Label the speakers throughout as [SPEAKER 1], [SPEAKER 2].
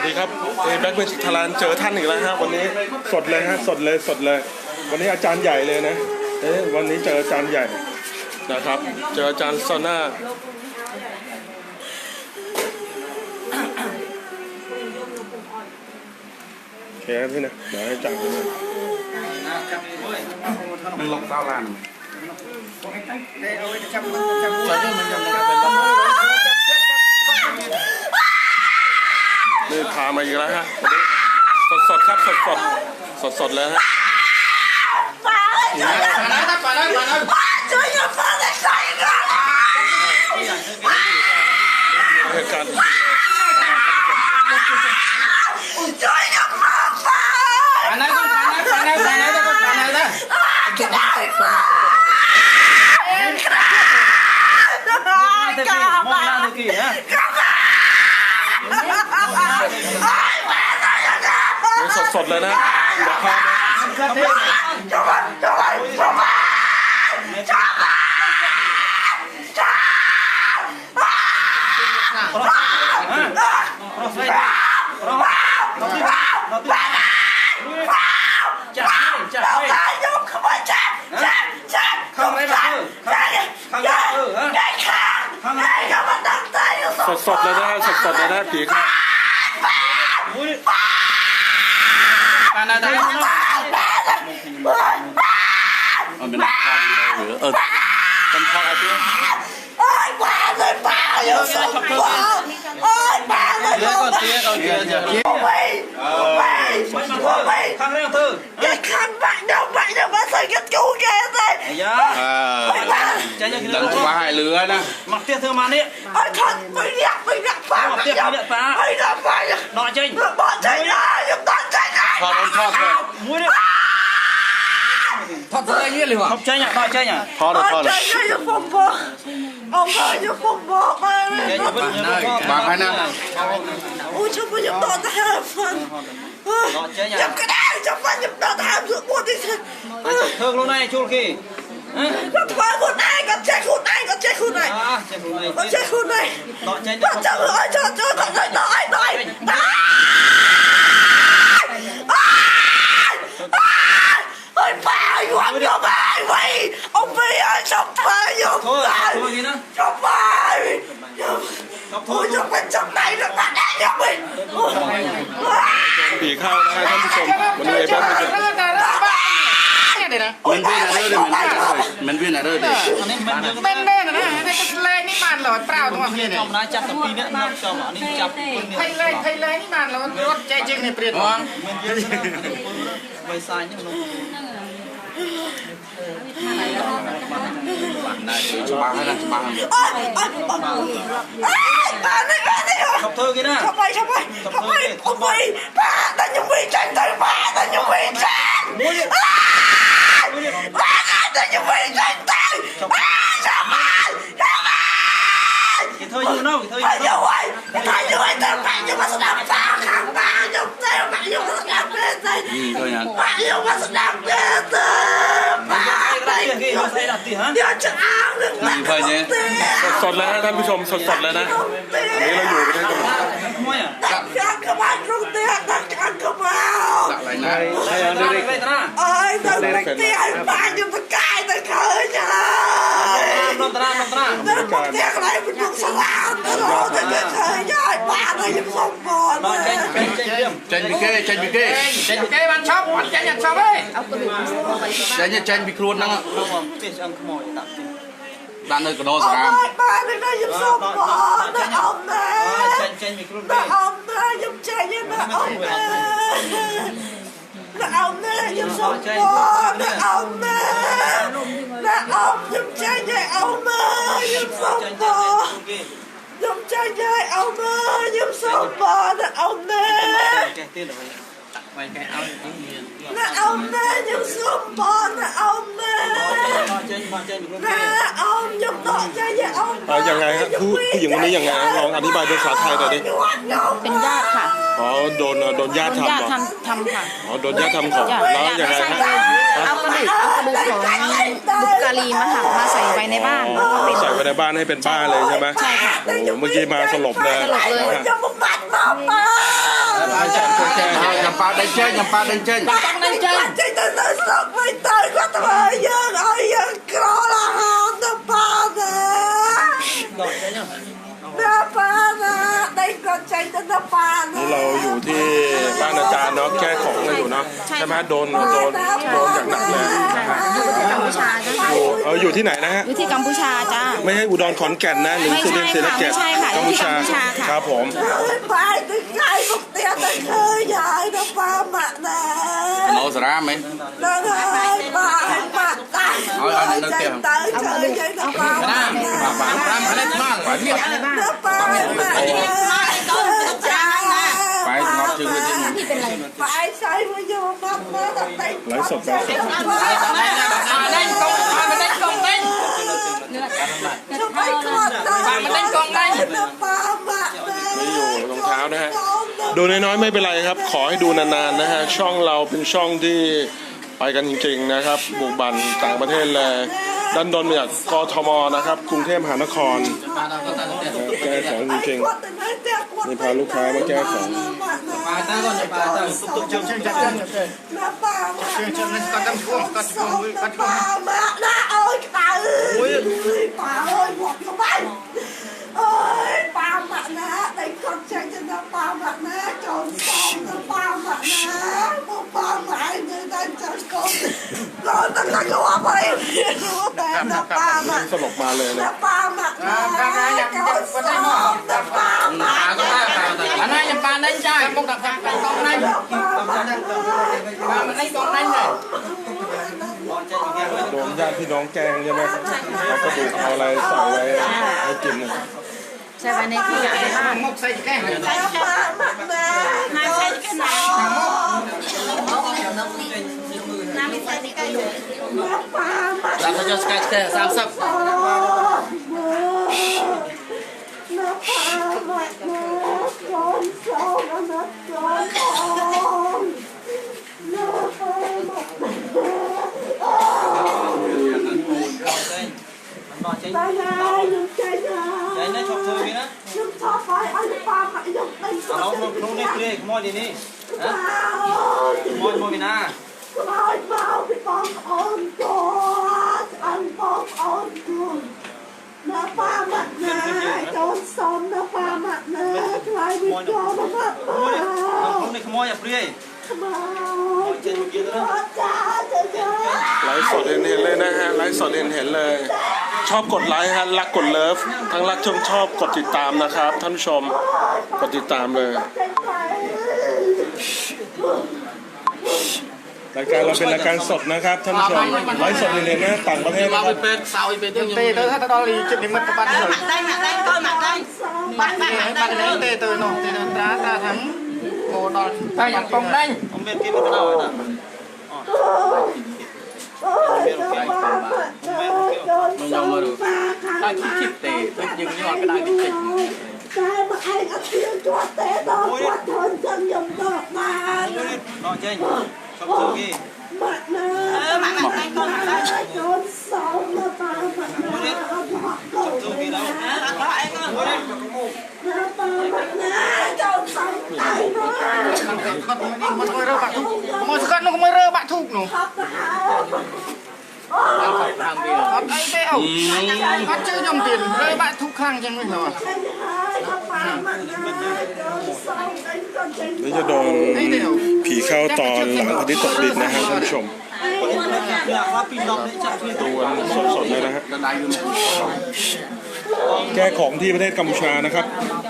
[SPEAKER 1] วัสดีครับแบ็คเมจิกทารานเจอท่านอีกแล้วฮะวันนี้สดเลยฮะสดเลยสดเลย วันนี้อาจารย์ใหญ่เลยนะเอ๊ะวันนี้เจออาจารย์ใหญ่นะครับ เจออาจารย์โซน่าโอเคครับพี่นะเดี๋ยวให้อาจารย์ดูนะ
[SPEAKER 2] มันลงเต้าลาน
[SPEAKER 1] นี่ พามาอีกแล้วฮะวันนี้สดสดๆครับสดสดสดสดๆเลยฮะ
[SPEAKER 3] ช่วยอย่าฟังแต่ใส่กัน
[SPEAKER 1] เหตุการณ์
[SPEAKER 3] ช่วยอย่าฟังฟัง
[SPEAKER 2] Panai tu, panai, panai, panai tu, panai tu.
[SPEAKER 3] กาบา
[SPEAKER 1] สดสดๆเลยนะเดี๋ยวพามา
[SPEAKER 2] Chặt đi, chặt đi.
[SPEAKER 3] ตายยกเข้ามาจับจับจับ
[SPEAKER 2] Không lấy được, không, không lấy được, ha?
[SPEAKER 3] ได้ค่ะได้ค่ะมันดังตายอยู่ส
[SPEAKER 1] ส
[SPEAKER 3] อง
[SPEAKER 1] ดสดๆเลยนะฮะสดสดๆเลยนะผีครับ
[SPEAKER 2] Mũi đi. Panai tu.
[SPEAKER 4] มันเป็นทองหรือเออเป็นทองอะไรที่
[SPEAKER 3] โอ้ยมาเลยมาอยู่สองตัวโอ้ยมาเลย
[SPEAKER 2] Tía con tía, con tía, tía.
[SPEAKER 3] ไปไปไป
[SPEAKER 2] Khăn lên thư.
[SPEAKER 3] แกขัน
[SPEAKER 4] gitu
[SPEAKER 2] kayak
[SPEAKER 4] teh. Iya. Dan cuma hai lứa na.
[SPEAKER 2] Mặc
[SPEAKER 3] tiết thưa man ấy. Ai thật, mình nhạc, mình nhạc phá. Mặc tiết, mình nhạc phá. Mình nhạc phá.
[SPEAKER 2] Nọ chênh.
[SPEAKER 3] Bọn
[SPEAKER 4] chênh ra, nhưng bọn chênh ra. Thật, thật, thật.
[SPEAKER 2] Mũi đấy.
[SPEAKER 4] Thật ra như liền hả?
[SPEAKER 2] Không chênh à, nọ chênh à.
[SPEAKER 3] Thật, thật. Chênh ra như phong
[SPEAKER 2] bò. Ông ơi, như phong bò.
[SPEAKER 4] Bà khai năng.
[SPEAKER 3] Ôi, chứ bây giờ tôi đã hết phần. อนแทนฟันยังก็ได้จะฟันยังตอนแทนสุดหมดที่สุด
[SPEAKER 2] Thương luôn này, chul kia. Hả?
[SPEAKER 3] ก็ทำคนไหนก็เช็คคนไหนก็เช็คคนไหน
[SPEAKER 2] À, chênh luôn này.
[SPEAKER 3] ก็เช็คคนไหน
[SPEAKER 2] Nọ chênh
[SPEAKER 3] ก็
[SPEAKER 2] cho
[SPEAKER 3] จะ
[SPEAKER 2] con.
[SPEAKER 3] เอ้ยจะจะจะจะน้อยน้อยน้อยไอ้ป้าอยู่อันเดียวไปไว้เอาไปอะจับไปอยู่
[SPEAKER 2] Thôi,
[SPEAKER 3] ตาย
[SPEAKER 2] thôi kia nó.
[SPEAKER 3] จับไป
[SPEAKER 2] Không
[SPEAKER 3] โอ้
[SPEAKER 2] thôi,
[SPEAKER 3] ยจะ
[SPEAKER 2] thôi.
[SPEAKER 3] เป็น ยังไม่
[SPEAKER 1] ผีเข้านะฮะท่านผู้ชมวันนี้ไอ้แบ็คเจิก
[SPEAKER 4] มัน viên ở đây đây mình viên ở đây đây
[SPEAKER 2] Anh ấy mình dừng
[SPEAKER 5] เป็นเล่นนะให้ก็เลยนี่มันหลอดเปล่าตรงนี้
[SPEAKER 2] trong đó chặt tập pin nữa, nó cho mà anh ấy chặt con
[SPEAKER 5] ไทยเลยไทยเลยนี่มันหลอดรถใจจริงในเปลี่ยน
[SPEAKER 4] ngon
[SPEAKER 2] mình dừng quay sai nhá nó
[SPEAKER 4] này cho bà hai lần cho bà hai
[SPEAKER 3] ไอ้ ไอ้ไอ้มาเลยมาเลย
[SPEAKER 2] không thơ kia nè
[SPEAKER 3] ทำไมทำไมทำไมทำไมป้าแต่ยังไม่ใจใจป้าแต่ยังไม่ใจป้าแต่ยังไม่ใจใจป้าทำไมทำไม
[SPEAKER 2] cái thơ như nó cái thơ
[SPEAKER 3] ไอ้
[SPEAKER 2] như
[SPEAKER 3] ยัง
[SPEAKER 2] nó
[SPEAKER 3] ไงไอ้ยังไงแต่ป้ายังมาแสดงป้าข้างป้ายังใจา
[SPEAKER 2] cái đặt tiền kia nó sẽ đặt tiền hả
[SPEAKER 3] เดี๋ยวจะอ้างหนึ่ง
[SPEAKER 4] ừ thôi nhé
[SPEAKER 1] สดๆเลยฮะท่านผู้ชมสดสดๆเลยนะอันนี้เราอยู่กันที่จัง
[SPEAKER 2] นี้
[SPEAKER 3] ตักการกระบาลตรงเตียงตักการกระบาล
[SPEAKER 4] lại lại này
[SPEAKER 2] đây đây ta
[SPEAKER 3] เอ้ยตักเตียงป้าอยู่ตะกายตะเคยจ้า
[SPEAKER 2] non ta non ta
[SPEAKER 3] นั่นมันเตียงอะไรนยุกามตลอดแต่ไม่เคยย้ายป้าเลยยังสมบูร ទៅ
[SPEAKER 2] ឃើញហើយនំ
[SPEAKER 4] ត្រានំត្រានំ
[SPEAKER 5] ត្រាមកផ្ទះកន្លែងពុទ្ធសាលាទៅរកទៅឃើញ
[SPEAKER 4] ហើយបានហើយ
[SPEAKER 2] ខ្ញុំសុំបងមកចេ
[SPEAKER 4] ញចេញចេ
[SPEAKER 3] ញពីគេ
[SPEAKER 4] ចេ
[SPEAKER 3] ញពីគេចេញពីគេបានឈប់បានចេញអត់ឈប់ទេចេញចេ
[SPEAKER 2] ញពីខ្លួ
[SPEAKER 3] នហ្នឹងផ្ទះឆ្អឹងខ្មោចដាក់ចេញដាក់នៅកដោសារាមបាទបាទខ្ញុំសុំបងណាអំណាចេញចេញពីខ្លួនណាអំណាខ្ញុំចេញណាអំណា อาแม่ยังสม
[SPEAKER 2] tranh
[SPEAKER 3] บูร
[SPEAKER 2] tranh
[SPEAKER 3] ณ์
[SPEAKER 2] kia
[SPEAKER 3] ยังใจยังเอาแม่ยังสมบูรณ์นะเอาแม่
[SPEAKER 2] cái tiền là vậy mày cái áo những miền
[SPEAKER 3] นะเอาแม่ยังสมบูรณ์นะเอาแม่นะเอายังต่อใจอยังเอา
[SPEAKER 1] เอ่อยังไงฮะผู้ผู้หญิงคนนี้ยังไงฮะลองอธิบายเป็นภาษาไทยหน่อยดิ
[SPEAKER 6] เป็นญาติค่ะ
[SPEAKER 1] อ๋อโดนโดนญาติทำ
[SPEAKER 6] ติ
[SPEAKER 1] เหรอ
[SPEAKER 6] ทำทำค่ะ
[SPEAKER 1] อ๋อโดนญาติทำของ
[SPEAKER 6] ญาติ
[SPEAKER 1] แล้ว
[SPEAKER 6] ญาติ
[SPEAKER 1] ยังไง
[SPEAKER 6] มาใส่
[SPEAKER 1] ฮะ
[SPEAKER 6] เอากระดูกเอากระดูกของบุปการีมาค่ะมาใส่ไว้ในบ้านแล้วก็เป็น
[SPEAKER 1] ใส่ไว้ในบ้านให้เป็นบ้านเลยใช่ไหม
[SPEAKER 6] ใช่ค่ะ
[SPEAKER 1] โอ้โหเมื่อกี้มาสลบเลย
[SPEAKER 6] สลบเลย
[SPEAKER 3] จะมาปัดมาปา
[SPEAKER 2] ដេញចេញញ៉ាំប៉ាដេញចេញ
[SPEAKER 5] ต้องนั่งใจ
[SPEAKER 3] ចេញទៅនៅស្រុកវិញទៅគាត់ធ្វើឲ្យយើងឲ្យយើងក្រឡាហោទៅប៉ាណាណាប៉ាណាដេញគាត់ចេញទៅទៅប៉ាណា
[SPEAKER 1] นี่เราอยู่ที่บ้านอาจารย์เนาะแก้ของกันอยู่เนาะใช่ไหมโดนโดนโดนอย่างหนักเลยนะฮะ
[SPEAKER 6] กัมพูชาจ้ะ
[SPEAKER 1] อยู่เอออยู่ที่ไหนนะฮะ
[SPEAKER 6] อยู่ที่กัมพูชาจ้า
[SPEAKER 1] ไม่ใช่อุดรขอนแก่นนะหรือ
[SPEAKER 6] ไม่
[SPEAKER 1] สุ
[SPEAKER 6] ใช่
[SPEAKER 1] รินทร์ศรีสะเกษ
[SPEAKER 6] ค่ะไม่ใช่ค่ะ
[SPEAKER 1] กัมพูชา
[SPEAKER 6] อยู่ที่กัมพูชาค่ะ
[SPEAKER 1] ครับผม
[SPEAKER 3] ហើយបាយទៅថ្ងៃ អើយយាយទៅប៉ាម៉ាក់ណា
[SPEAKER 2] មកសារាមហ៎
[SPEAKER 3] ដល់ហើយប៉ាប៉ាតា
[SPEAKER 2] ឲ្យឲ្យនៅផ្ទះ
[SPEAKER 3] ទៅជើយាយទៅប៉ាម៉ាក់ណា
[SPEAKER 2] ប៉ាប៉ា5ផ្លែថ្មប៉ាទៀត
[SPEAKER 3] ទៅប៉ាម៉ាក់ណាទៅច្រើនណា
[SPEAKER 2] ប៉ែស្ងប់ជើងវិញ
[SPEAKER 3] ប៉ែស្អីមកយកមកណាតែឡៃសុបឡៃសុបឡៃសុ
[SPEAKER 5] បឡៃសុបឡៃសុបឡៃសុបឡៃ ดู
[SPEAKER 3] น้
[SPEAKER 1] อยๆไม่เป็นไรครับ ขอให้ดูนานๆนะฮะช่องเราเป็นช่องที่ไปกันจริงๆนะครับ บุกบันต่างประเทศเลยดันดนมาจากกทมนะครับ กรุงเทพมหานครแก้ของจริงนี่พาลูกค้ามาแก้ของ
[SPEAKER 5] มาตั้งก่อนะมาตั้งตุ๊กเชิงเชิงจัดเชิง
[SPEAKER 3] นะป้ามา
[SPEAKER 5] เชิงเชิงนั่นก็ต้องช่วงก็ช่วงก็ช่วง
[SPEAKER 1] สลบมาเลยนะ
[SPEAKER 3] นะป้ามานะจนสองนะป้ามา
[SPEAKER 5] ก็ได้อันนั้นยังปานนั่นจ้าพวกดักดักกองนั่น
[SPEAKER 3] ป้ามานะ
[SPEAKER 5] ปามันเล่นกองนั่นเลย
[SPEAKER 1] โดนญาติพี่น้องแกล้งใช่ไหมเราก็ดูเอาอะไรใส่ไว้ให้กินนะ
[SPEAKER 6] ใช่ไว้ในที่ในบ้าน
[SPEAKER 5] มกใส่แก้ม
[SPEAKER 2] តាមយកស្កាយស្ទែ30
[SPEAKER 3] តែណាខ្ញុំចេញហើយចេញទៅឈប់ធ្វើវាណាខ្ញុំឈប់ហើយអញប៉ាមកខ្ញុំដេញអរ
[SPEAKER 7] មកក្នុងនេះ
[SPEAKER 3] ព្រាយខ្មោចនេះហ៎ខ្មោចមកពីណា ไม่ชอบ
[SPEAKER 7] Nó nó nó đi kia, cái môi đi đi.
[SPEAKER 3] ป้า
[SPEAKER 7] Môi môi bên na.
[SPEAKER 3] ลองออนก่ออนปองออนก่อนนะป้ามัดนะโดนซ้อมนะป้ามัดนะใครวิจารณ์นะป้า
[SPEAKER 7] Môi đi. Nó không đi cái môi à kia.
[SPEAKER 3] มา
[SPEAKER 7] Môi trên một kia đó.
[SPEAKER 3] จ้าจ้าจ้า
[SPEAKER 1] ไลฟ์สดเห็นเห็นเลยนะฮะไลฟ์สดเห็นเห็นเลย ชอบกดไลค์ฮะรักกดเลิฟทั้งรักชมชอบกดติดตามนะครับ ท่านผู้ชมกดติดตามเลย รายการเราเป็นรายการสดนะครับท่านผู้ชมไลฟ์สดในเลยนะต่างประเทศนะค
[SPEAKER 2] Mau
[SPEAKER 1] รับ
[SPEAKER 2] ipet, sao ipet yang tê tớ tớ
[SPEAKER 5] to đi chụp những mặt bạn rồi mặt đây mặt đây tôi mặt đây bạn bạn mặt bạn đấy tê tớ nổ
[SPEAKER 6] tê tớ đá ta thắng cô đòn ta nhận công đánh
[SPEAKER 5] Ông biết kia biết cái nào rồi nè. Ông biết rồi kia. Ông biết rồi kia. เรามาดูถ้าคิดเตะไปยิงยอ
[SPEAKER 3] ดก็ได้ไม่ติด Cái mà anh ăn tiêu cho tế đó, Ôi. quá thân chân dùm
[SPEAKER 2] cho bà. Ông biết rồi, nó chênh. ขอบคุณพี่หมันาเอ
[SPEAKER 3] อหมัดนาใต้ต้นหมัดนาโดนสองมาตา
[SPEAKER 7] หมัดนา
[SPEAKER 3] ผักโกงนะผักโกงแล้ก็นาตาหมัดนาโด
[SPEAKER 7] นสอ
[SPEAKER 3] งตายมาขัดมันนี่
[SPEAKER 5] มันไม่เริ่มบักทุกมันสกัดนกไม่เริ่มบักทุกหนู
[SPEAKER 2] เอา
[SPEAKER 5] ไปทำดีเอาไอ้เต้าเชื่อยมตินเริ่มบั
[SPEAKER 3] กทุกครั้งจังเลยเหรอ
[SPEAKER 1] นี่จะโดนผีเข้าตอนหลังพอดีตกดินนะครับท่านผู้ชมตัวสดๆเลยนะฮะแก้ของที่ประเทศกัมพูชานะครับ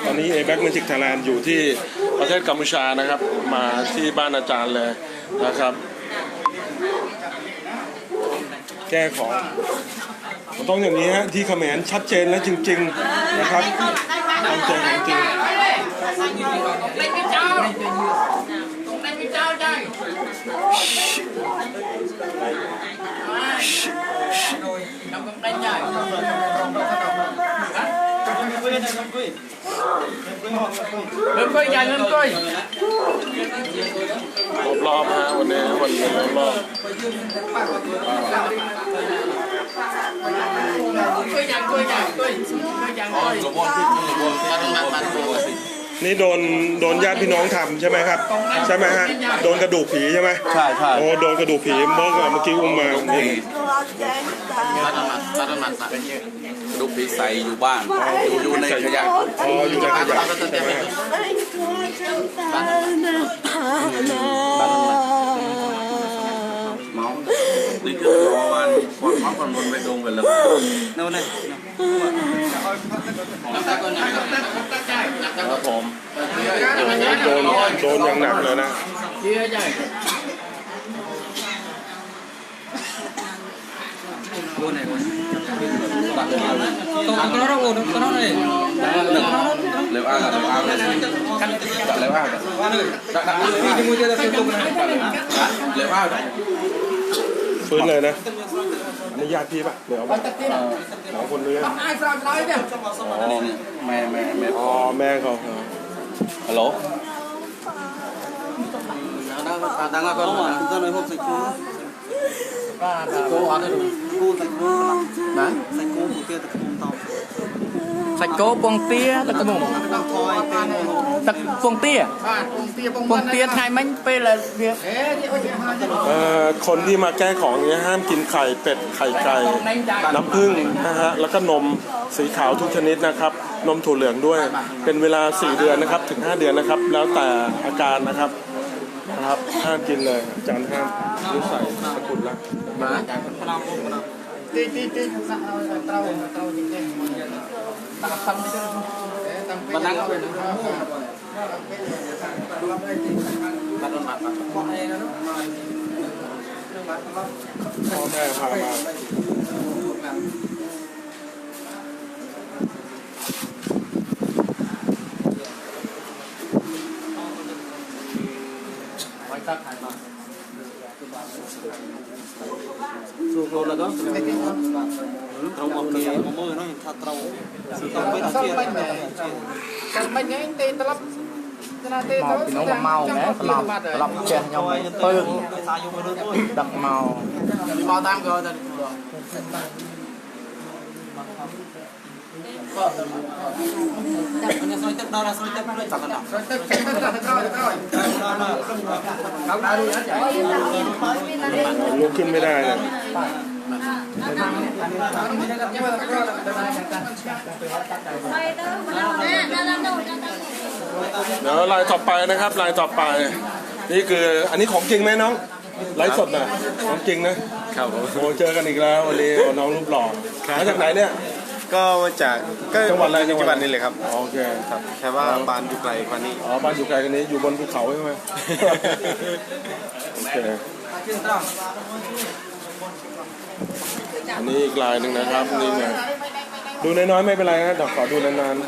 [SPEAKER 1] ตอนนี้ a b a c Magic Thailand อยู่ที่ประเทศกัมพูชานะครับ มาที่บ้านอาจารย์เลยนะครับ แก้ของ ต้องอย่างนี้ฮะที่เขมรชัดเจนและจริง ๆนะครับตั้งใจของจริง
[SPEAKER 5] เล่นพี่เจ้าเล่นพี่เจ้าจังเริ่มก้อยใหญ่เริ่มก้อย
[SPEAKER 1] รอบฮะวันนี้วันนี้รอบ นี่โดนโดนญาติพี่น้องทำใช่ไหมครับ ใช่ไหมฮะโดนกระดูกผีใช่ไหม
[SPEAKER 4] ใช่ใช่
[SPEAKER 1] โอ้โดนกระดูกผีเมื่อก่อนเมื่อกี้อุ้มมานี่
[SPEAKER 4] ตัดนันตัดน้นัดะดูผีใส่อยู่บ้านอยู่ในขยะ
[SPEAKER 1] อ๋ออยู่ในขยะ
[SPEAKER 4] บ้านบ้าน วันเมาคนบนไปดงไปเลยนั่นนี่ครับผม
[SPEAKER 1] โดนโดนอย่างหนักเลยนะ
[SPEAKER 4] เร็วอ่างเร็วอ่างเลยจัดเร็วอ่างจัดดักเร็วอ่าง
[SPEAKER 1] ฟื้นเลยนะ นนี้ญาติพี่ปะเดี๋ยวเอาไปสองคนนี้
[SPEAKER 4] นี่นี่แม่แม่แม่
[SPEAKER 1] อ๋อแม่เขา
[SPEAKER 4] ฮัลโหลดังๆก็มาตอนนี้พวกใส่กูกูอ่านดูกูใส่กูนะใส่กูกูเตี้ยตะกูตอบ
[SPEAKER 2] សាច់គោពងទាទឹកខ្មុំ ទឹកពងទា
[SPEAKER 5] បាទពងទាពង
[SPEAKER 2] ពងទាថ្ងៃមិញពេលដែលវា
[SPEAKER 5] អេនេះអុយហា
[SPEAKER 1] เอ่อคนที่มาแก้ของเนี้ยห้ามกินไข่เป็ดไข่ไก่ น้ำผึ้งนะฮะแล้วก็นมสีขาวทุกชนิดนะครับ นมถั่วเหลืองด้วย เป็นเวลา 4 เดือนนะครับถึง 5 เดือนนะครับ แล้วแต่อาการนะครับนะครับห้ามกินเลยอาจารย์ห้ามนิสัยสกุลละ
[SPEAKER 5] ទីទីទីសាក់ឲ្យត្រូវត្រូវទីនេះដាក់សំនេះទៅ มานั่งเลยนะ
[SPEAKER 1] มาโดนมา
[SPEAKER 4] ครับพ่อแม่พามาไว้ตั้งขายมาสูบโลแล้วก็ต้องเอาเกียร์
[SPEAKER 2] เอามือเนาะถ้าเตาต้องไป
[SPEAKER 4] ตั้งเกียร์ Chẳng bánh nhanh tên
[SPEAKER 2] ta lắp Màu thì
[SPEAKER 5] nó mà màu nè, lọc, lọc
[SPEAKER 4] chèn nhau mấy tư Đặc màu Đi bao tam cơ ta đi Soi tức đó là soi tức nó chẳng cần đọc Soi tức,
[SPEAKER 5] soi tức là thật rồi,
[SPEAKER 1] thật rồi Không đã đi hết vậy Lúc không mới đây เดี๋ยวลายต่อไปนะครับลายต่อไป นี่คืออันนี้ของจริงไหมน้องไลฟ์สดน่ะของจริงนะครับ
[SPEAKER 8] ผม
[SPEAKER 1] โอ้เจอกันอีกแล้ววันนี้โอ้น้องรูปหล่อมาจากไหนเนี่ย
[SPEAKER 8] ก็มาจากก็
[SPEAKER 1] จังหวัดอะไรจังหวัด
[SPEAKER 8] จังหวัดนี้เลยครับ
[SPEAKER 1] อ๋อโอเค
[SPEAKER 8] ครับแค่ว่าบ้านอยู่ไกลกว่านี้
[SPEAKER 1] อ๋อบ้านอยู่ไกลกันนี้อยู่บนภูเขาใช่ไหมโอเค อันนี้อีกลายหนึ่งนะครับนี่ไงดูน้อยๆไม่เป็นไรนะเดี๋ยวขอดูนานๆ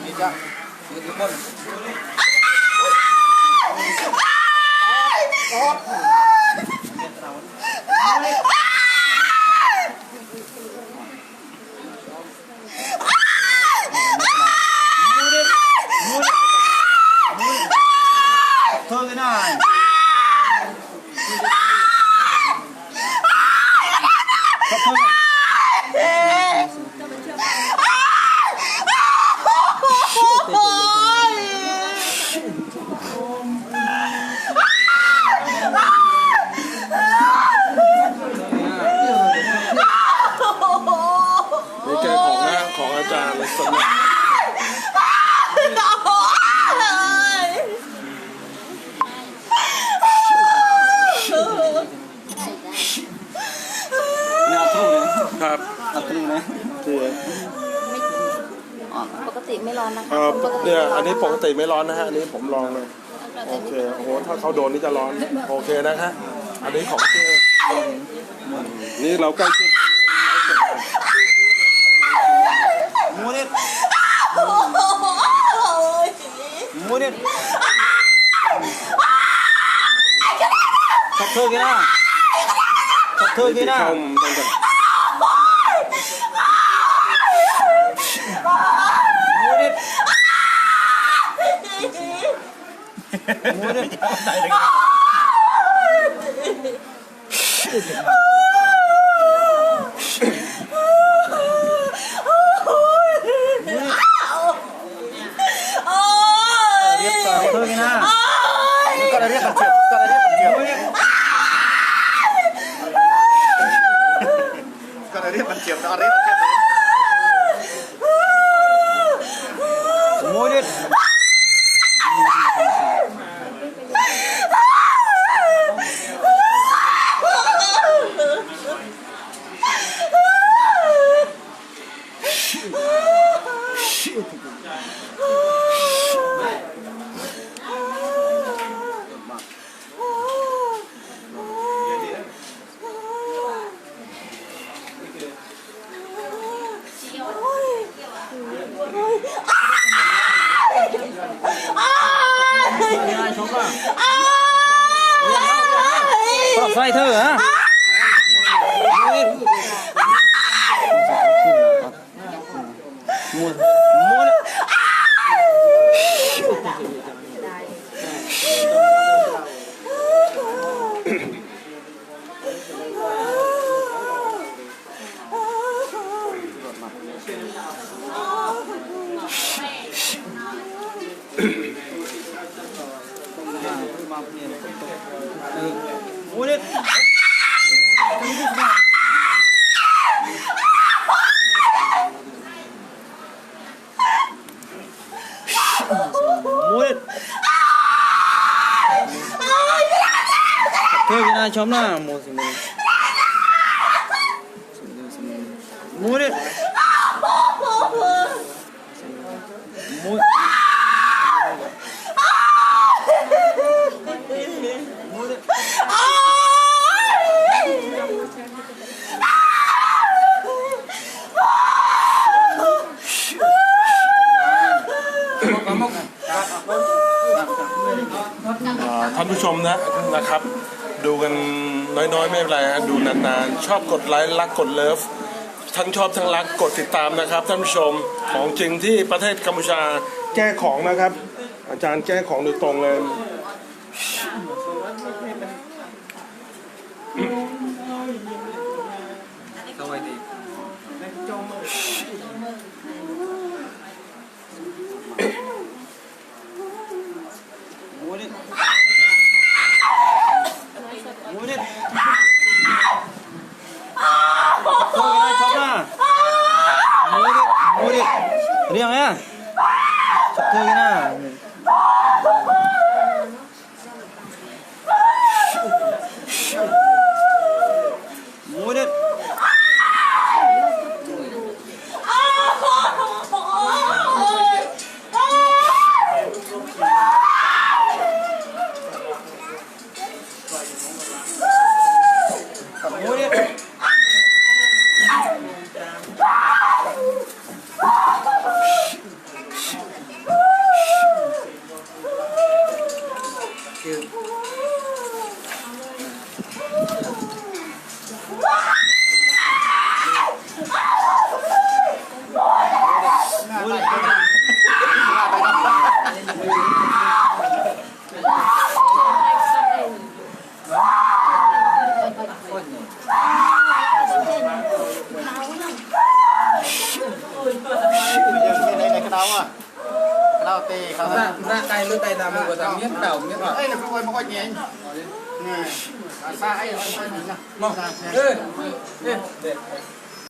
[SPEAKER 4] thôi cái này
[SPEAKER 1] นี่แกของหน้าของอาจารย์เลยสนุก
[SPEAKER 4] นี่เอาทุ่งเลย
[SPEAKER 1] ครับ
[SPEAKER 4] เอาทุ่งเลย
[SPEAKER 1] คือ
[SPEAKER 6] ปก ติไม่ร้อนนะคะ
[SPEAKER 1] เอ่อเนี่ยอันนี้ปกติไม่ร้อนนะฮะอันนี้ผมลองเลยโอเคโอ้โหถ้าเขาโดนนี่จะร้อนโอเคนะคะอันนี้ของเจ้นี่เราใกล้ชิด
[SPEAKER 4] mua đi mua đi thật thơ kia nào thật thơ kia
[SPEAKER 1] ที่เข้า
[SPEAKER 4] nào
[SPEAKER 1] ตั้งแต่
[SPEAKER 4] mua đi mua đi
[SPEAKER 3] Ôi!
[SPEAKER 4] biết
[SPEAKER 2] mua mua mua đi mua đi thôi cái này chấm nào mua gì mua mua đi mua mua đi
[SPEAKER 5] kamu
[SPEAKER 1] อ่าท่านผู้ชมนะนะครับ ดูกันน้อยๆ ไม่เป็นไรฮะดูนานๆ ชอบกดไลค์รักกดเลิฟทั้งชอบทั้งรักกดติดตามนะครับท่านผู้ชมของจริงที่ประเทศกัมพูชาแก้ของนะครับ อาจารย์แก้ของโดยตรงเลย
[SPEAKER 2] Kau ai đi. Mua đi. Mua đi. Thôi cái này chọc ra. Mua đi, mua đi. Riêng nhá. เจอนะ
[SPEAKER 5] 哎，哎，对。